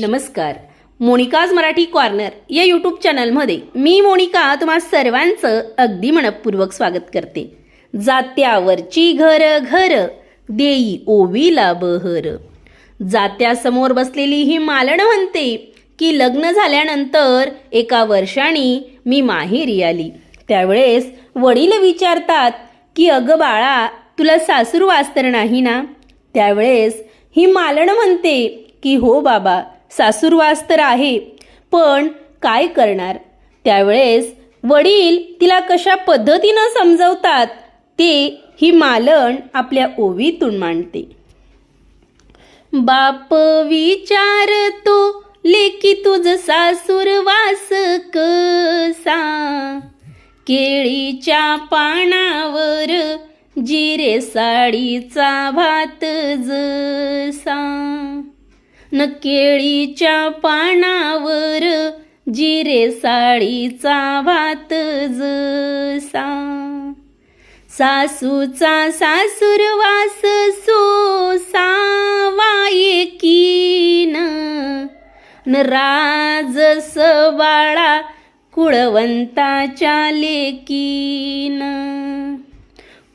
नमस्कार. मोनिकाज मराठी कॉर्नर या यूट्यूब चॅनलमध्ये मी मोनिका तुम्हा सर्वांचं अगदी मनपूर्वक स्वागत करते. जात्यावरची घर घर देई ओवीला बहर. जात्यासमोर बसलेली ही मालण म्हणते की लग्न झाल्यानंतर एका वर्षाने मी माहेरी आली. त्यावेळेस वडील विचारतात की अगं बाळा तुला सासूर वास्तर नाही ना? त्यावेळेस ही मालण म्हणते की हो बाबा सासूरवास तर आहे पण काय करणार? त्यावेळेस वडील तिला कशा पद्धतीनं समजवतात ते ही मालण आपल्या ओवीतून मांडते. बाप विचारतो लेकी तुझ सासूरवास कसा? केळीच्या पानावर जिरे साडीचा भात जसा. न केळीच्या पानावर जिरे साळीचा भात जसा. सासूचा सासूरवास सोसावायकीन न राजस बाळा कुळवंताच्या लेकीन.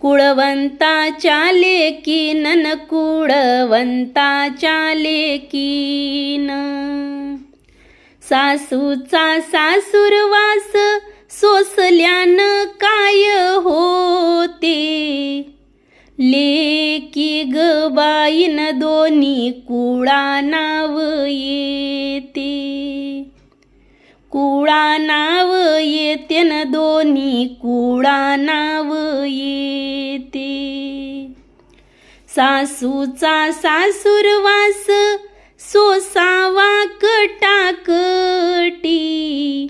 कुळवंताच्या लेकीन न कुळवंताच्या लेकीन सासूचा सासूरवास सोसल्यानं काय होते? लेकी ग बाईन दोन्ही कुळा नाव येते. कुळा नाव येते न दोन्ही कुळा नाव येते. सासूचा सासूरवास सोसावा कटाकटी.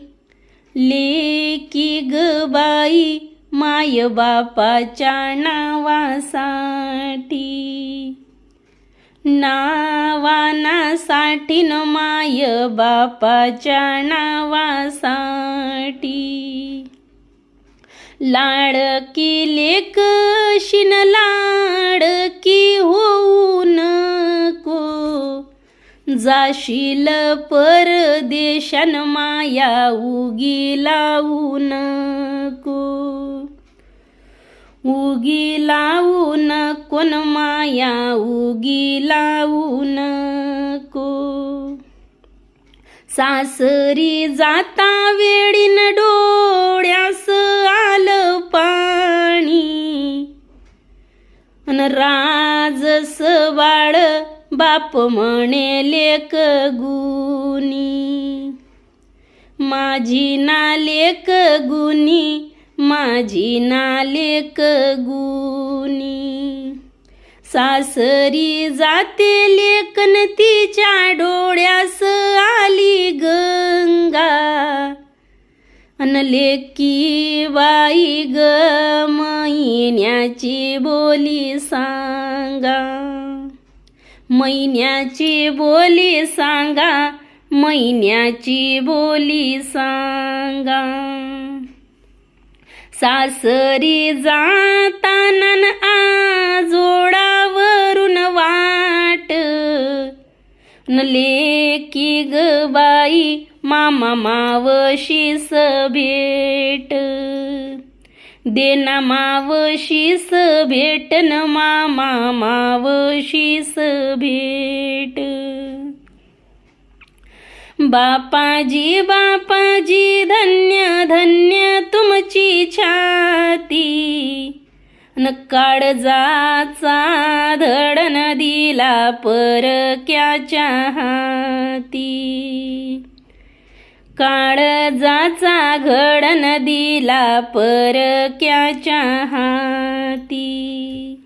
लेकी ग बाई माय बापाच्या नावासाठी. नावानासाठी न माय बापाच्या नावासाठी. लाडकी लेक शिन लाडकी होऊ नको. जाशील परदेशान माया उगी लावू नको. उगी लावू नको माया? उगी लावू नको सासरी जाता वेळीन डोळ्यास आलं पाणी. अन राजस बाळ बाप म्हणे लेक गुनी माझी ना लेक गुनी माझी नालेक गुनी सासरी जाते लेकन तिच्या डोळ्यास आली गंगा. अन लेकी बाई ग महिन्याची बोली सांगा. महिन्याची बोली सांगा महिन्याची बोली सांगा. सासरी जाताना न आजोडावरून वाट. न लेकी ग बाई मामा मावशीस भेट देना मावशीस भेट न मामा मावशीस भेट बापाजी बापाजी धन्य धन्य काळजाचा धड नदीला परक्याच्या हाती. काळजाचा घड नदीला परक्याच्या हाती.